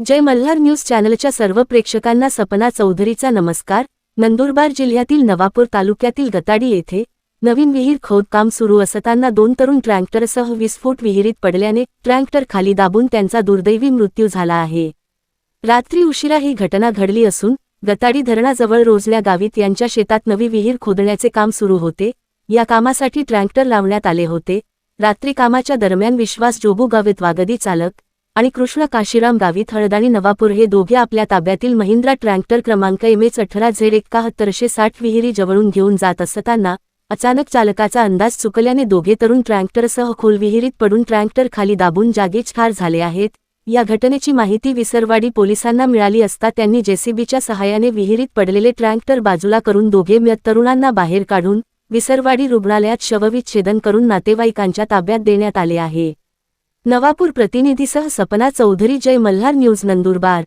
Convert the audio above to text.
जय Malhar news चॅनलच्या सर्व प्रेक्षकांना सपना चौधरीचा नमस्कार. नंदुरबार जिल्ह्यातील नवापूर तालुक्यातील गताडी येथे नवीन विहीर खोदकाम सुरू असताना दोन तरुण ट्रँक्टरसह वीस फूट विहिरीत पडल्याने ट्रँक्टर खाली दाबून त्यांचा दुर्दैवी मृत्यू झाला आहे. रात्री उशिरा ही घटना घडली असून गताडी धरणाजवळ रोजल्या गावीत यांच्या शेतात नवी विहीर खोदण्याचे काम सुरू होते. या कामासाठी ट्रँक्टर लावण्यात आले होते. रात्री कामाच्या दरम्यान विश्वास जोबू गावित वागदी चालक आणि कृष्ण काशीराम गावित हळदाणी नवापूर हे दोघे आपल्या ताब्यातील महिंद्रा ट्रॅक्टर क्रमांक एम एच अठरा झेड एकाहत्तरशे साठ विहिरी जवळून घेऊन जात असताना अचानक चालकाचा अंदाज चुकल्याने दोघे तरुण ट्रॅक्टरसह खोल विहिरीत पडून ट्रॅक्टर खाली दाबून जागीच ठार झाले आहेत. या घटनेची माहिती विसरवाडी पोलिसांना मिळाली असता त्यांनी जेसीबीच्या सहाय्याने विहिरीत पडलेले ट्रॅक्टर बाजूला करून दोघे मृत तरुणांना बाहेर काढून विसरवाडी रुग्णालयात शवविच्छेदन करून नातेवाईकांच्या ताब्यात देण्यात आले आहे. नवापूर प्रतिनिधीसह सपना चौधरी जय मल्हार न्यूज नंदुरबार.